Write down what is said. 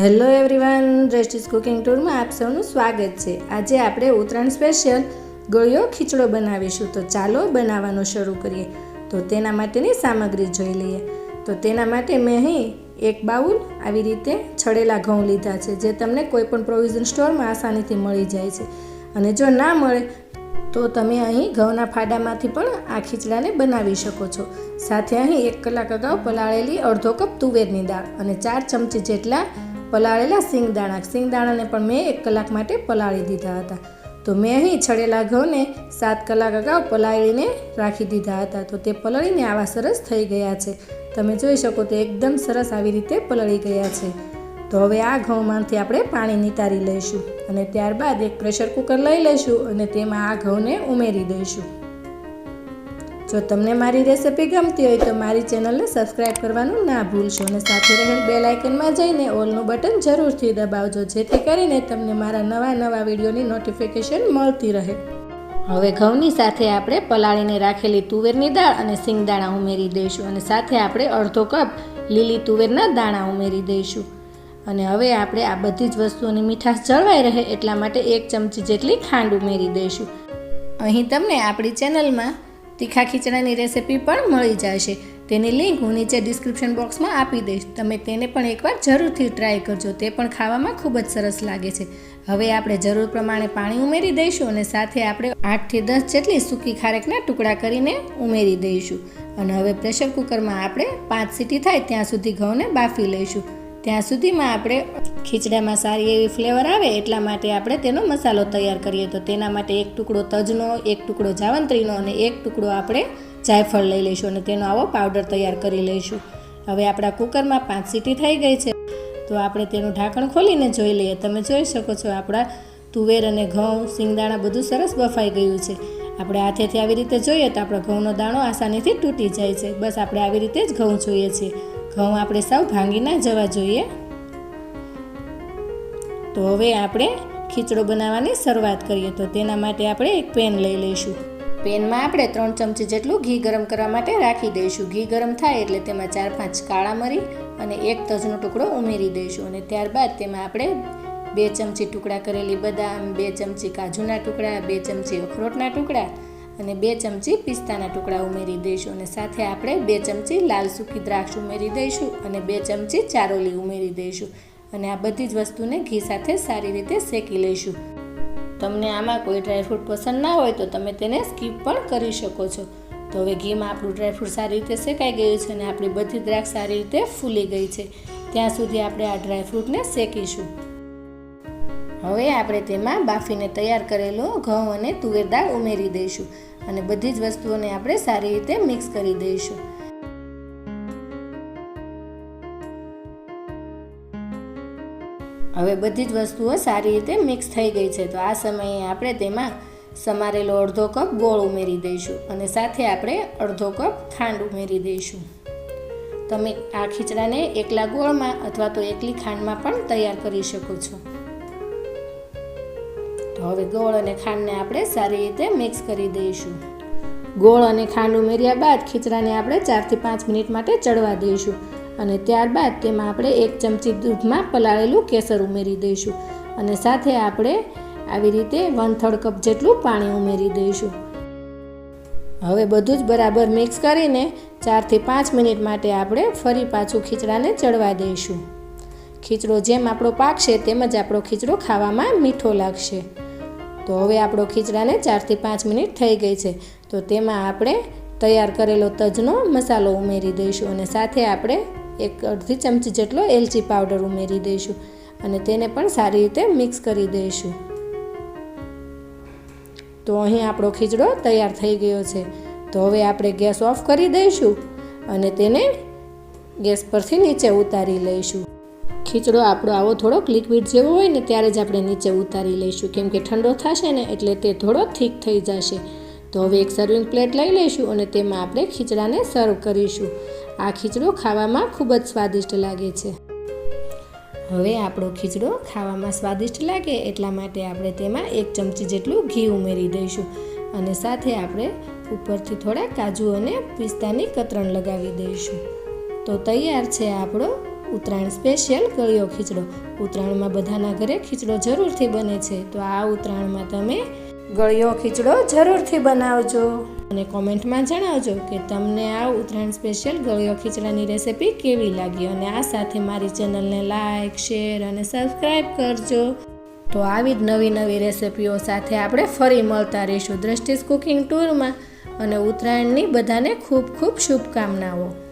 Hello everyone Drashti's cooking ટૂરમાં આપ સૌનું સ્વાગત છે. આજે આપણે ઉત્તરાયણ સ્પેશિયલ ગળ્યો ખીચડો બનાવીશું. તો ચાલો બનાવવાનું શરૂ કરીએ. તો તેના માટેની સામગ્રી જોઈ લઈએ. તો તેના માટે મેં અહીં એક બાઉલ આવી રીતે છડેલા ઘઉં લીધા છે, જે તમને કોઈપણ પ્રોવિઝન સ્ટોરમાં આસાનીથી મળી જાય છે. અને જો ના મળે, તો તમે અહીં ઘઉંના ફાડામાંથી પણ આ ખીચડાને બનાવી શકો છો. સાથે અહીં એક કલાક અગાઉ પલાળેલી અડધો કપ તુવેરની દાળ અને ચાર ચમચી જેટલા પલાળેલા સિંગદાણા. સિંગદાણાને પણ મેં એક કલાક માટે પલાળી દીધા હતા. તો મેં અહીં છડેલા ઘઉંને સાત કલાક અગાઉ પલાળીને રાખી દીધા હતા. તો તે પલળીને આવા સરસ થઈ ગયા છે. તમે જોઈ શકો તો એકદમ સરસ આવી રીતે પલળી ગયા છે. તો હવે આ ઘઉંમાંથી આપણે પાણી નિતારી લઈશું અને ત્યારબાદ એક પ્રેશર કુકર લઈ લઈશું અને તેમાં આ ઘઉંને ઉમેરી દઈશું. જો તમને મારી રેસિપી ગમતી હોય તો મારી ચેનલને સબસ્ક્રાઈબ કરવાનું ના ભૂલશો અને સાથે રહેલ બેલ આઇકનમાં જઈને ઓલનું બટન જરૂરથી દબાવજો, જેથી કરીને તમને મારા નવા નવા વિડીયોની નોટિફિકેશન મળતી રહે. હવે ઘઉંની સાથે આપણે પલાળીને રાખેલી તુવેરની દાળ અને સિંગદાણા ઉમેરી દઈશું અને સાથે આપણે અડધો કપ લીલી તુવેરના દાણા ઉમેરી દઈશું. અને હવે આપણે આ બધી જ વસ્તુઓની મીઠાશ જળવાઈ રહે એટલા માટે એક ચમચી જેટલી ખાંડ ઉમેરી દઈશું. અહીં તમને આપણી ચેનલમાં તીખા ખીચડાની રેસિપી પણ મળી જશે. તેની લિંક હું નીચે ડિસ્ક્રિપ્શન બોક્સમાં આપી દઈશ. તમે તેને પણ એકવાર જરૂરથી ટ્રાય કરજો. તે પણ ખાવામાં ખૂબ જ સરસ લાગે છે. હવે આપણે જરૂર પ્રમાણે પાણી ઉમેરી દઈશું અને સાથે આપણે આઠથી દસ જેટલી સૂકી ખારેકના ટુકડા કરીને ઉમેરી દઈશું. અને હવે પ્રેશર કુકરમાં આપણે પાંચ સીટી થાય ત્યાં સુધી ઘઉંને બાફી લઈશું. ત્યાં સુધીમાં આપણે ખીચડામાં સારી એવી ફ્લેવર આવે એટલા માટે આપણે તેનો મસાલો તૈયાર કરીએ. તો તેના માટે એક ટુકડો તજનો, એક ટુકડો જાવંત્રીનો અને એક ટુકડો આપણે જાયફળ લઈ લઈશું અને તેનો આવો પાવડર તૈયાર કરી લઈશું. હવે આપણા કુકરમાં પાંચ સીટી થઈ ગઈ છે. તો આપણે તેનું ઢાંકણ ખોલીને જોઈ લઈએ. તમે જોઈ શકો છો આપણા તુવેર અને ઘઉં, સિંગદાણા બધું સરસ બફાઈ ગયું છે. આપણે હાથેથી આવી રીતે જોઈએ તો આપણો ઘઉંનો દાણો આસાનીથી તૂટી જાય છે. બસ આપણે આવી રીતે જ ઘઉં જોઈએ છીએ. ઘઉં આપણે સાવ ભાંગી ના જવા જોઈએ. તો હવે આપણે ખીચડો બનાવવાની શરૂઆત કરીએ. તો તેના માટે આપણે એક પેન લઈ લઈશું. પેનમાં આપણે ત્રણ ચમચી જેટલું ઘી ગરમ કરવા માટે રાખી દઈશું. ઘી ગરમ થાય એટલે તેમાં ચાર પાંચ કાળા મરી અને એક તજનો ટુકડો ઉમેરી દઈશું અને ત્યારબાદ તેમાં આપણે બે ચમચી ટુકડા કરેલી બદામ, બે ચમચી કાજુના ટુકડા, બે ચમચી અખરોટના ટુકડા અને બે ચમચી પિસ્તાના ટુકડા ઉમેરી દઈશું અને સાથે આપણે બે ચમચી લાલ સૂકી દ્રાક્ષ ઉમેરી દઈશું અને બે ચમચી ચારોલી ઉમેરી દઈશું અને આ બધી જ વસ્તુને ઘી સાથે સારી રીતે શેકી લઈશું. તમને આમાં કોઈ ડ્રાયફ્રૂટ પસંદ ના હોય તો તમે તેને સ્કીપ પણ કરી શકો છો. તો હવે ઘીમાં આપણું ડ્રાયફ્રૂટ સારી રીતે શેકાઈ ગયું છે અને આપણી બધી દ્રાક્ષ સારી રીતે ફૂલી ગઈ છે. ત્યાં સુધી આપણે આ ડ્રાયફ્રૂટને શેકીશું. હવે આપણે તેમાં બાફીને તૈયાર કરેલો ઘઉં અને તુવેર દાળ ઉમેરી દઈશું. અને બધી જ વસ્તુઓને આપણે સારી રીતે મિક્સ કરી દઈશું. હવે બધી જ વસ્તુઓ સારી રીતે મિક્સ થઈ ગઈ છે, તો આ સમયે આપણે તેમાં સમારેલો અડધો કપ ગોળ ઉમેરી દઈશું અને સાથે આપણે અડધો કપ ખાંડ ઉમેરી દઈશું. તમે આ ખીચડાને એકલા ગોળમાં અથવા તો એકલી ખાંડમાં પણ તૈયાર કરી શકો છો. હવે ગોળ અને ખાંડને આપણે સારી રીતે મિક્સ કરી દઈશું. ગોળ અને ખાંડ ઉમેર્યા બાદ ખીચડાને આપણે ચારથી પાંચ મિનિટ માટે ચડવા દઈશું અને ત્યારબાદ તેમાં આપણે એક ચમચી દૂધમાં પલાળેલું કેસર ઉમેરી દઈશું અને સાથે આપણે આવી રીતે વન થર્ડ કપ જેટલું પાણી ઉમેરી દઈશું. હવે બધું જ બરાબર મિક્સ કરીને ચારથી પાંચ મિનિટ માટે આપણે ફરી પાછું ખીચડાને ચડવા દઈશું. ખીચડો જેમ આપણો પાકશે તેમ જ આપણો ખીચડો ખાવામાં મીઠો લાગશે. તો હવે આપણો ખીચડાને ચારથી પાંચ મિનિટ થઈ ગઈ છે. તો તેમાં આપણે તૈયાર કરેલો તજનો મસાલો ઉમેરી દઈશું અને સાથે આપણે એક અડધી ચમચી જેટલો એલચી પાવડર ઉમેરી દઈશું અને તેને પણ સારી રીતે મિક્સ કરી દઈશું. તો અહીં આપણો ખીચડો તૈયાર થઈ ગયો છે. તો હવે આપણે ગેસ ઓફ કરી દઈશું અને તેને ગેસ પરથી નીચે ઉતારી લઈશું. ખીચડો આપણો આવો થોડોક લિક્વિડ જેવો હોય ને ત્યારે જ આપણે નીચે ઉતારી લઈશું. કેમ કે ઠંડો થશે ને એટલે તે થોડો થીક થઈ જશે. તો હવે એક સર્વિંગ પ્લેટ લઈ લઈશું અને તેમાં આપણે ખીચડાને સર્વ કરીશું. આ ખીચડો ખાવામાં ખૂબ જ સ્વાદિષ્ટ લાગે છે. હવે આપણો ખીચડો ખાવામાં સ્વાદિષ્ટ લાગે એટલા માટે આપણે તેમાં એક ચમચી જેટલું ઘી ઉમેરી દઈશું. અને સાથે આપણે ઉપરથી થોડા કાજુ અને પિસ્તાની કતરણ લગાવી દઈશું. તો તૈયાર છે આપણો ઉત્તરાયણ સ્પેશિયલ ગળ્યો ખીચડો. ઉત્તરાયણમાં બધાના ઘરે ખીચડો જરૂરથી બને છે. તો આ ઉત્તરાયણમાં તમે ગળ્યો ખીચડો જરૂરથી બનાવજો. અને કોમેન્ટમાં જણાવજો કે તમને આ ઉત્તરાયણ સ્પેશિયલ ગળ્યો ખીચડાની રેસિપી કેવી લાગી? અને આ સાથે મારી ચેનલને લાઇક શેર અને સબસ્ક્રાઈબ કરજો. તો આવી જ નવી નવી રેસિપીઓ સાથે આપણે ફરી મળતા રહીશું દ્રષ્ટિસ કુકિંગ ટૂરમાં. અને ઉત્તરાયણની બધાને ખૂબ ખૂબ શુભકામનાઓ.